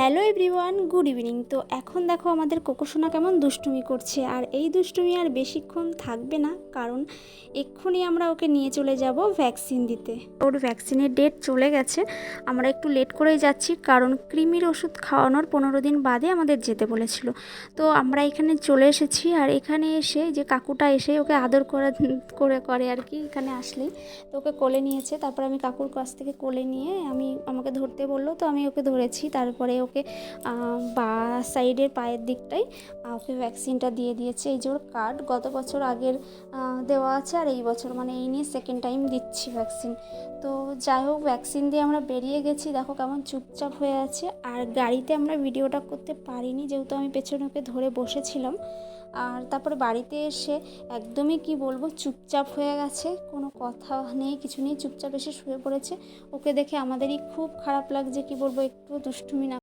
Hello everyone, good evening. তো এখন দেখো আমাদের কোকোসোনা কেমন দুষ্টুমি করছে। আর এই দুষ্টুমি আর বেশিক্ষণ থাকবে না, কারণ এক্ষুনি আমরা ওকে নিয়ে চলে যাব ভ্যাকসিন দিতে। ওর ভ্যাকসিনের ডেট চলে গেছে। আমরা একটু লেট করেই যাচ্ছি, কারণ কৃমির ওষুধ খাওয়ানোর পনেরো দিন বাদে আমাদের যেতে বলেছিল। তো আমরা এখানে চলে এসেছি, আর এখানে এসে যে কাকুটা এসে ওকে আদর করে করে করে আর কি এখানে আসলেই তো ওকে কোলে নিয়েছে। তারপর আমি কাকুর কাছ থেকে কোলে নিয়ে আমি, আমাকে ধরতে বলল, তো আমি ওকে ধরেছি। তারপরে ওকে বা সাইডের পায়ের দিকটাই ওকে ভ্যাকসিনটা দিয়ে দিয়েছে। এই যে ওর কার্ড গত বছর আগের দেওয়া আছে আর এই বছর মানে এই নিয়ে সেকেন্ড টাইম দিচ্ছি ভ্যাকসিন তো যাই হোক ভ্যাকসিন দিয়ে আমরা বেরিয়ে গেছি। দেখো কেমন চুপচাপ হয়ে আছে। আর গাড়িতে আমরা ভিডিওটা করতে পারিনি, যেহেতু আমি পেছনে ওকে ধরে বসেছিলাম। আর তারপরে বাড়িতে এসে একদমই কি বলব, চুপচাপ হয়ে গেছে। কোনো কথা নেই, কিছু নেই, চুপচাপ এসে শুয়ে পড়েছে। ওকে দেখে আমাদেরই খুব খারাপ লাগছে, কি বলব একটু দুষ্টুমি না